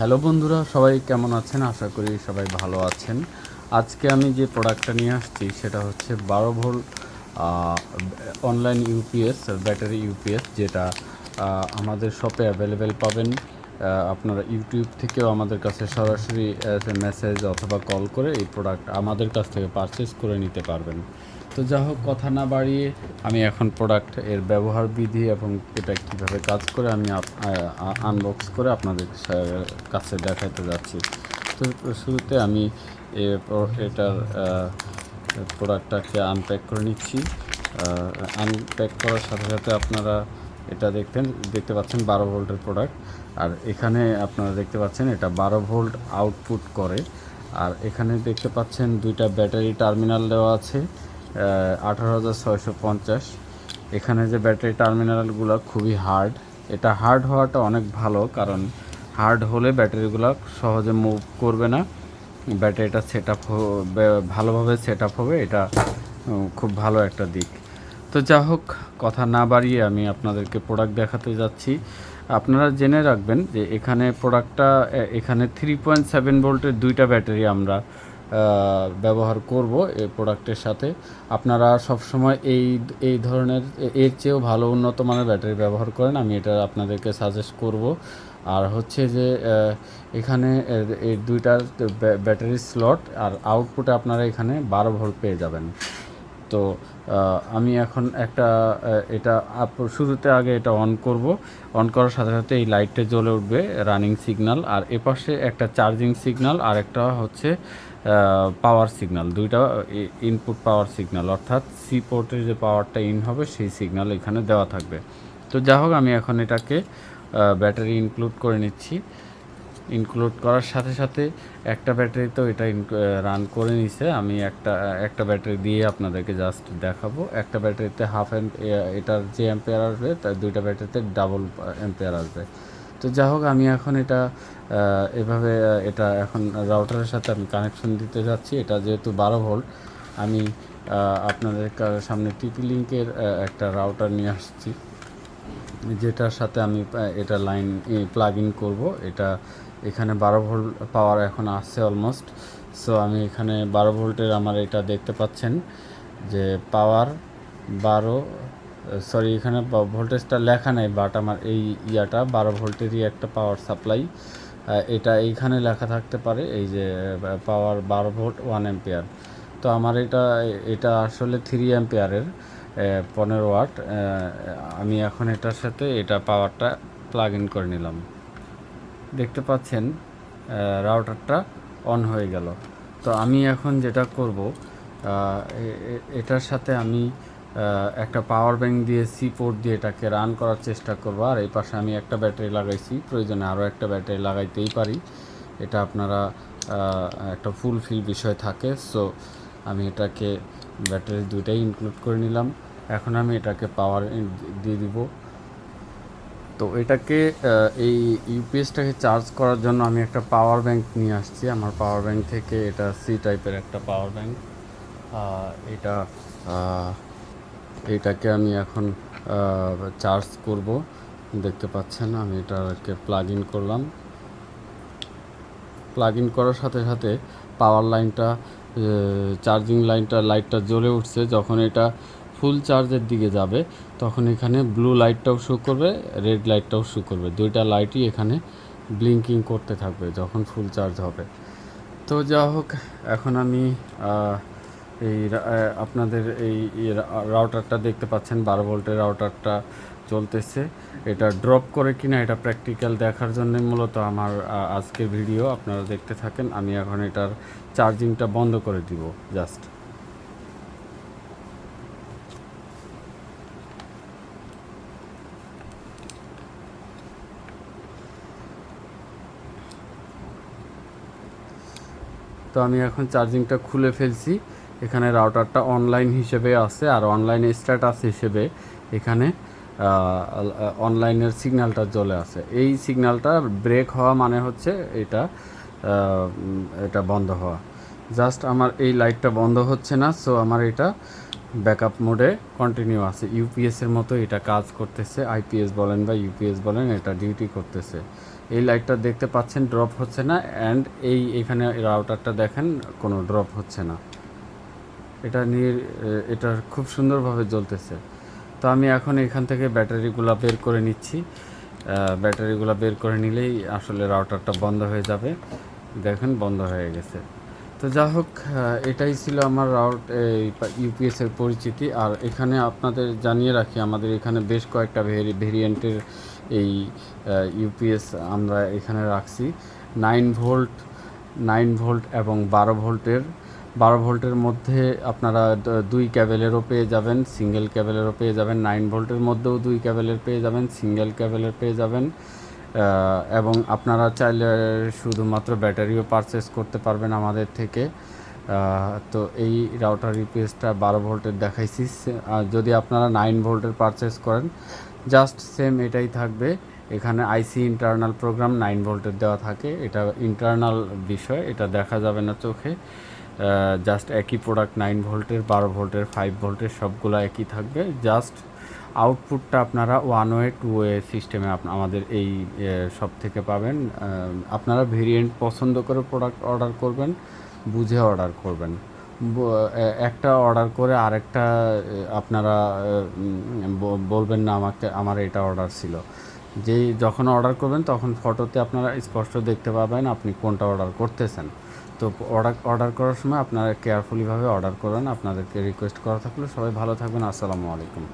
Hello বন্ধুরা, সবাই কেমন আছেন? আশা করি সবাই ভালো আছেন। আজকে আমি যে প্রোডাক্টটা নিয়ে আসছি, সেটা হচ্ছে বারো volt online UPS, battery UPS, যেটা আমাদের শপে অ্যাভেলেবেল পাবেন। আপনারা ইউটিউব থেকেও আমাদের কাছে সরাসরি মেসেজ অথবা কল করে এই প্রোডাক্ট আমাদের কাছ থেকে পারচেস করে নিতে পারবেন। তো যা হোক, কথা না বাড়িয়ে আমি এখন প্রোডাক্টের ব্যবহার বিধি এবং এটা কীভাবে কাজ করে আমি আনবক্স করে আপনাদের কাছে দেখাতে যাচ্ছি। তো শুরুতে আমি এটার প্রোডাক্টটাকে আনপ্যাক করে নিচ্ছি। আনপ্যাক করার সাথে সাথে আপনারা এটা দেখতেন, দেখতে পাচ্ছেন বারো ভোল্টের প্রোডাক্ট আর এখানে আপনারা দেখতে পাচ্ছেন এটা বারো ভোল্ট আউটপুট করে। আর এখানে দেখতে পাচ্ছেন দুইটা ব্যাটারি টার্মিনাল দেওয়া আছে। আঠারো হাজার ছয়শো পঞ্চাশ। এখানে যে ব্যাটারি টার্মিনালগুলো খুবই হার্ড এটা হার্ড হওয়াটা অনেক ভালো, কারণ হার্ড হলে ব্যাটারিগুলো সহজে মুভ করবে না। ব্যাটারিটা সেট আপ ভালোভাবে সেট আপ হবে, এটা খুব ভালো একটা দিক। তো যা হোক, কথা না বাড়িয়ে আমি আপনাদেরকে প্রোডাক্ট দেখাতে যাচ্ছি। আপনারা জেনে রাখবেন যে এখানে প্রোডাক্টটা এখানে থ্রি পয়েন্ট সেভেন ভোল্টের দুইটা ব্যাটারি আমরা ব্যবহার করব এই প্রোডাক্টের সাথে। আপনারা সবসময় এই এই ধরনের, এর চেয়েও ভালো উন্নত মানের ব্যাটারি ব্যবহার করেন, আমি এটা আপনাদেরকে সাজেস্ট করব। আর হচ্ছে যে এখানে এই দুইটার ব্য- ব্যাটারি স্লট আর আউটপুটে আপনারা এখানে বারো ভোল্ট পেয়ে যাবেন। তো আমি এখন একটা এটা শুরুতে আগে এটা অন করব। অন করার সাথে সাথে এই লাইটটা জ্বলে উঠবে রানিং সিগন্যাল আর এপাশে একটা চার্জিং সিগন্যাল আর একটা হচ্ছে পাওয়ার সিগনাল দুইটা ইনপুট পাওয়ার সিগনাল অর্থাৎ সি পোর্টের যে পাওয়ারটা ইন হবে, সেই সিগনাল এখানে দেওয়া থাকবে। তো যা হোক, আমি এখন এটাকে ব্যাটারি ইনক্লুড করে নিচ্ছি। ইনক্লুড করার সাথে সাথে একটা ব্যাটারি তো এটা রান করে নিছে। আমি একটা একটা ব্যাটারি দিয়ে আপনাদেরকে জাস্ট দেখাবো। একটা ব্যাটারিতে হাফ এম্প এটার যে অ্যাম্পেয়ার আসবে তার দুইটা ব্যাটারিতে ডাবল অ্যাম্পেয়ার আসবে। তো যা হোক, আমি এখন এটা এভাবে এটা এখন রাউটারের সাথে আমি কানেকশন দিতে যাচ্ছি। এটা যেহেতু বারো ভোল্ট আমি আপনাদের সামনে টিপি লিঙ্কের একটা রাউটার নিয়ে আসছি। যেটার সাথে আমি এটা লাইন প্লাগ ইন করব। এটা এখানে বারো ভোল্ট পাওয়ার এখন আসছে অলমোস্ট সো আমি এখানে বারো ভোল্টের আমার এটা দেখতে পাচ্ছেন যে পাওয়ার বারো সরি এখানে ভোল্টেজটা লেখা নেই বাট আমার এই ইয়াটা বারো ভোল্টেরই একটা পাওয়ার সাপ্লাই এটা এইখানে লেখা থাকতে পারে, এই যে পাওয়ার বারো ভোল্ট ওয়ান অ্যাম্পিয়ার তো আমার এটা এটা আসলে থ্রি অ্যাম্পিয়ারের পনেরো ওয়াট আমি এখন এটার সাথে এটা পাওয়ারটা প্লাগ ইন করে নিলাম। দেখতে পাচ্ছেন রাউটারটা অন হয়ে গেল। তো আমি এখন যেটা করব এটার সাথে আমি একটা পাওয়ার ব্যাংক দিয়ে সি পোর্ট দিয়ে এটাকে রান করার চেষ্টা করব। আর এই পাশে আমি একটা ব্যাটারি লাগাইছি। প্রয়োজনে আরও একটা ব্যাটারি লাগাইতেই পারি। এটা আপনারা একটা ফুল ফিল বিষয় থাকে। সো আমি এটাকে ব্যাটারি দুইটাই ইনক্লুড করে নিলাম। এখন আমি এটাকে পাওয়ার দিয়ে দিব। তো এটাকে এই ইউপিএসটাকে চার্জ করার জন্য আমি একটা পাওয়ার ব্যাংক নিয়ে আসছি। আমার পাওয়ার ব্যাংক থেকে এটা সি টাইপের একটা পাওয়ার ব্যাংক এটা এটাকে আমি এখন চার্জ করব। দেখতে পাচ্ছেন, আমি এটাকে প্লাগ ইন করলাম। প্লাগ ইন করার সাথে সাথে পাওয়ার লাইনটা চার্জিং লাইনটা লাইটটা জ্বলে উঠছে। যখন এটা ফুল চার্জের দিকে যাবে, তখন এখানে ব্লু লাইটটাও শো করবে রেড লাইটটাও শো করবে। দুইটা লাইটই এখানে ব্লিঙ্কিং করতে থাকবে, যখন ফুল চার্জ হবে। তো যা হোক, এখন আমি এই আপনাদের এই রাউটারটা দেখতে পাচ্ছেন, বারো ভোল্টের রাউটারটা চলতেছে। এটা ড্রপ করে কিনা এটা প্র্যাকটিক্যাল দেখার জন্য মূলত আমার আজকের ভিডিও আপনারা দেখতে থাকেন। আমি এখন এটার চার্জিংটা বন্ধ করে দিব জাস্ট তো আমি এখন চার্জিংটা খুলে ফেলছি। এখানে রাউটারটা অনলাইন হিসেবে আছে আর অনলাইন স্ট্যাটাস হিসেবে এখানে অনলাইনের সিগন্যালটা চলে আসে এই সিগন্যালটা ব্রেক হওয়া মানে হচ্ছে এটা এটা বন্ধ হওয়া। জাস্ট আমার এই লাইটটা বন্ধ হচ্ছে না সো আমার এটা ব্যাকআপ মোডে কন্টিনিউ আছে। ইউপিএসের মতো এটা কাজ করতেছে আইপিএস বলেন বা ইউপিএস বলেন, এটা ডিউটি করতেছে। এই লাইটটা দেখতে পাচ্ছেন ড্রপ হচ্ছে না অ্যান্ড এই এখানে রাউটারটা দেখেন, কোনো ড্রপ হচ্ছে না। এটা নিয়ে এটা খুব সুন্দরভাবে জ্বলতেছে। তো আমি এখন এখান থেকে ব্যাটারিগুলো বের করে নিচ্ছি। ব্যাটারিগুলো বের করে নিলেই আসলে রাউটারটা বন্ধ হয়ে যাবে। দেখেন, বন্ধ হয়ে গেছে। তো যা হোক এটাই ছিল আমার রাউট ইউপিএস এর পরিচিতি। আর এখানে আপনাদের জানিয়ে রাখি, আমাদের এখানে বেশ কয়েকটা ভেরি, ভেরিয়েন্টের এই ইউপিএস আমরা এখানে রাখছি। নাইন ভোল্ট নাইন ভোল্ট এবং বারো ভোল্টের বারো ভোল্টের মধ্যে আপনারা দুই ক্যাবেলেরও পেয়ে যাবেন সিঙ্গেল ক্যাবেলেরও পেয়ে যাবেন নাইন ভোল্টের মধ্যেও দুই ক্যাবেলের পেয়ে যাবেন সিঙ্গেল ক্যাবেলের পেয়ে যাবেন এবং আপনারা চাইলে শুধুমাত্র ব্যাটারিও পারচেস করতে পারবেন আমাদের থেকে। তো এই রাউটার ইউপিএসটা বারো ভোল্টের দেখাইছি। যদি আপনারা নাইন ভোল্টের পারচেস করেন জাস্ট সেম এটাই থাকবে। এখানে আইসি ইন্টারনাল প্রোগ্রাম নাইন ভোল্টের দেওয়া থাকে। এটা ইন্টারনাল বিষয়, এটা দেখা যাবে না চোখে। জাস্ট একই প্রোডাক্ট নাইন ভোল্টের, বারো ভোল্টের ফাইভ ভোল্টের সবগুলো একই থাকবে। জাস্ট আউটপুটটা আপনারা ওয়ান ওয়ে টু ওয়ে সিস্টেমে আমাদের এই সব থেকে পাবেন। আপনারা ভেরিয়েন্ট পছন্দ করে প্রোডাক্ট অর্ডার করবেন, বুঝে অর্ডার করবেন। একটা অর্ডার করে আরেকটা আপনারা বলবেন না আমাকে, আমার এটা অর্ডার ছিল। যেই যখন অর্ডার করবেন তখন ফটোতে আপনারা স্পষ্ট দেখতে পাবেন আপনি কোনটা অর্ডার করতেছেন। তো অর্ডার অর্ডার করার সময় আপনারা কেয়ারফুলিভাবে অর্ডার করবেন আপনাদেরকে রিকোয়েস্ট করা থাকলে সবাই ভালো থাকবেন, আসসালামু আলাইকুম।